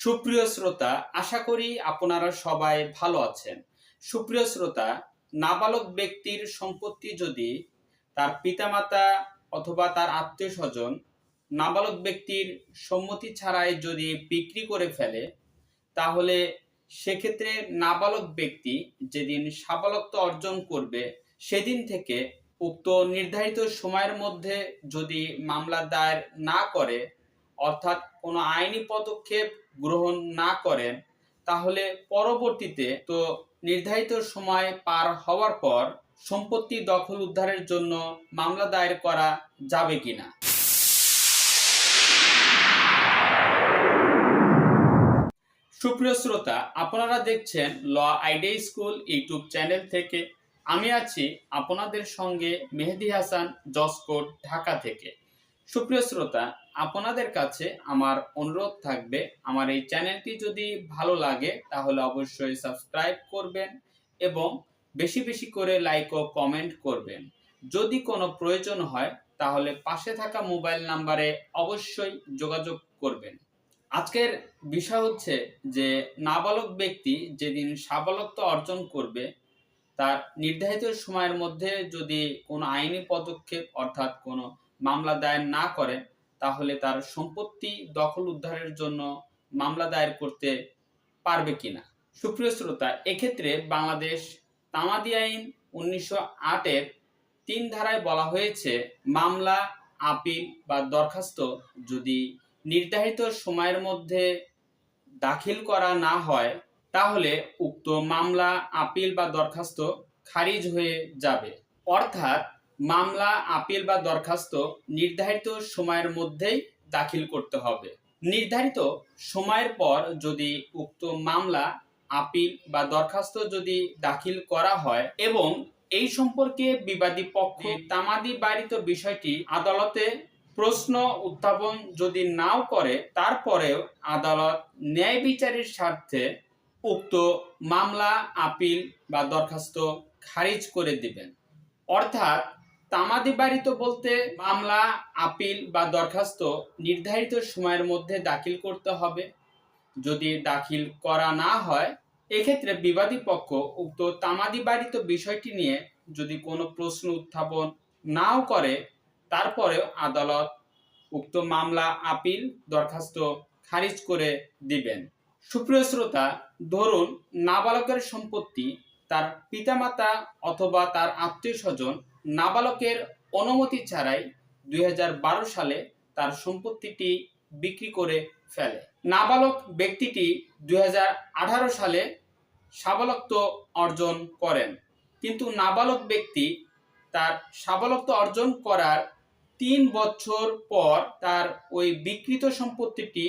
সুপ্রিয় শ্রোতা, আশা করি আপনারা সবাই ভালো আছেন। সুপ্রিয় শ্রোতা, নাবালক ব্যক্তির সম্পত্তি যদি তার পিতামাতা অথবা তার আত্মীয় স্বজন নাবালক ব্যক্তির সম্মতি ছাড়াই যদি বিক্রি করে ফেলে, তাহলে সেক্ষেত্রে নাবালক ব্যক্তি যেদিন সাবালকত্ব অর্জন করবে, সেদিন থেকে উক্ত নির্ধারিত সময়ের মধ্যে যদি মামলা দায়ের না করে অর্থাৎ কোনো আইনি পদক্ষেপ গ্রহণ না করেন, তাহলে পরবর্তীতে তো নির্ধারিত সময় পার হওয়ার পর সম্পত্তি দখল উদ্ধারের জন্য মামলা দায়ের করা যাবে কিনা? সুপ্রিয় শ্রোতা, আপনারা দেখছেন law idea school YouTube channel থেকে। আমি আছি আপনাদের সঙ্গে মেহেদি হাসান জসকোট ঢাকা থেকে। সুপ্রিয় শ্রোতা, আপনাদের কাছে আমার অনুরোধ থাকবে, আমার এই চ্যানেলটি যদি ভালো লাগে, তাহলে অবশ্যই সাবস্ক্রাইব করবেন এবং বেশি বেশি করে লাইক ও কমেন্ট করবেন। যদি কোনো প্রয়োজন হয়, তাহলে পাশে থাকা মোবাইল নাম্বারে অবশ্যই যোগাযোগ করবেন। আজকের বিষয় হচ্ছে যে, নাবালক ব্যক্তি যেদিন সাবালকত্ব অর্জন করবে, তার নির্ধারিত সময়ের মধ্যে যদি কোনো আইনি পদক্ষেপ অর্থাৎ কোনো মামলা দায়ের না করে, তাহলে তার সম্পত্তি দখল উদ্ধারের জন্য মামলা দায়ের করতে পারবে কিনা? সুপ্রিয় শ্রোতা, এক্ষেত্রে বাংলাদেশ তামাদি আইন উনিশশো আটের তিন ধারায় বলা হয়েছে, মামলা, আপিল বা দরখাস্ত যদি নির্ধারিত সময়ের মধ্যে দাখিল করা না হয়, তাহলে উক্ত মামলা, আপিল বা দরখাস্ত খারিজ হয়ে যাবে। অর্থাৎ মামলা, আপিল বা দরখাস্ত নির্ধারিত সময়ের মধ্যেই দাখিল করতে হবে। নির্ধারিত সময়ের পর যদি উক্ত মামলা, আপিল বা দরখাস্ত যদি দাখিল করা হয় এবং এই সম্পর্কে বিবাদী পক্ষ তামাদি বাড়িত বিষয়টি আদালতে প্রশ্ন উত্থাপন যদি নাও করে, তারপরেও আদালত ন্যায় বিচারের স্বার্থে উক্ত মামলা, আপিল বা দরখাস্ত খারিজ করে দিবেন। অর্থাৎ তামাদি বাড়িত বলতে মামলা, আপিল বা দরখাস্ত নির্ধারিত সময়ের মধ্যে দাখিল করতে হবে। যদি দাখিল করা না হয়, এক্ষেত্রে বিবাদী পক্ষ উক্ত তামাদি বাড়িত বিষয়টি নিয়ে যদি কোনো প্রশ্ন উত্থাপন নাও করে, তারপরেও আদালত উক্ত মামলা, আপিল, দরখাস্ত খারিজ করে দিবেন। সুপ্রিয় শ্রোতা, ধরুন নাবালকের সম্পত্তি তার পিতামাতা অথবা তার আত্মীয় স্বজন নাবালকের অনুমতি ছাড়াই দুই হাজার বারো সালে তার সম্পত্তিটি বিক্রি করে ফেলে। নাবালক ব্যক্তিটি দুই হাজার আঠারো সালে সাবালক্ত অর্জন করেন। কিন্তু নাবালক ব্যক্তি তার সাবালক্ত অর্জন করার তিন বছর পর তার ওই বিকৃত সম্পত্তিটি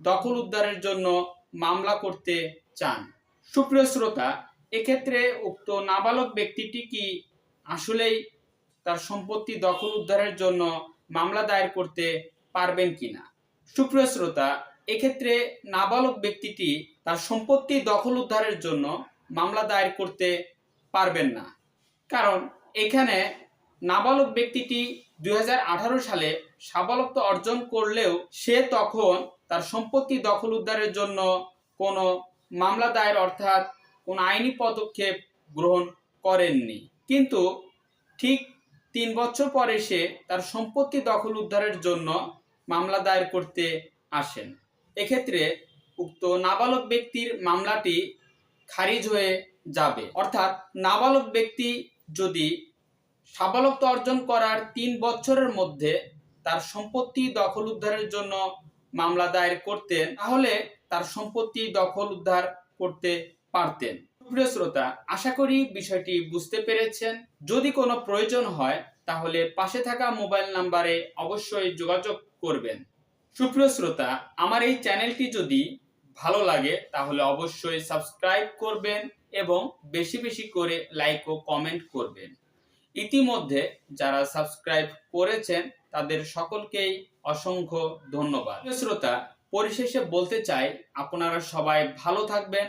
দখল উদ্ধারের জন্য মামলা করতে চান। সুপ্রিয় শ্রোতা এক্ষেত্রে উক্ত নাবালক ব্যক্তিটি কি আসলেই তার সম্পত্তি দখল উদ্ধারের জন্য মামলা দায়ের করতে পারবেন কিনা? সুপ্রিয় শ্রোতা, এক্ষেত্রে নাবালক ব্যক্তিটি তার সম্পত্তি দখল উদ্ধারের জন্য মামলা দায়ের করতে পারবেন না। কারণ এখানে নাবালক ব্যক্তিটি দুই হাজার আঠারো সালে সাবালক্ত অর্জন করলেও সে তখন তার সম্পত্তি দখল উদ্ধারের জন্য কোনো মামলা দায়ের অর্থাৎ কোনো আইনি পদক্ষেপ গ্রহণ করেননি। কিন্তু ঠিক তিন বছর পরে সে তার সম্পত্তি দখল উদ্ধারের জন্য মামলা দায়ের করতে আসেন। এক্ষেত্রে উক্ত নাবালক ব্যক্তির মামলাটি খারিজ হয়ে যাবে। অর্থাৎ নাবালক ব্যক্তি যদি সাবালক্ত অর্জন করার তিন বছরের মধ্যে তার সম্পত্তি দখল উদ্ধারের জন্য মামলা দায়ের করতেন, তাহলে তার সম্পত্তি দখল উদ্ধার করতে পারতেন। প্রিয় শ্রোতা, আশা করি বিষয়টি বুঝতে পেরেছেন। যদি কোনো প্রয়োজন হয়, তাহলে পাশে থাকা মোবাইল নাম্বারে অবশ্যই যোগাযোগ করবেন। সুপ্রিয় শ্রোতা, আমার এই চ্যানেলটি যদি ভালো লাগে, তাহলে অবশ্যই সাবস্ক্রাইব করবেন এবং বেশি বেশি করে লাইক ও কমেন্ট করবেন। ইতিমধ্যে যারা সাবস্ক্রাইব করেছেন, তাদের সকলকেই অসংখ্য ধন্যবাদ। শ্রোতা, পরিশেষে বলতে চাই, আপনারা সবাই ভালো থাকবেন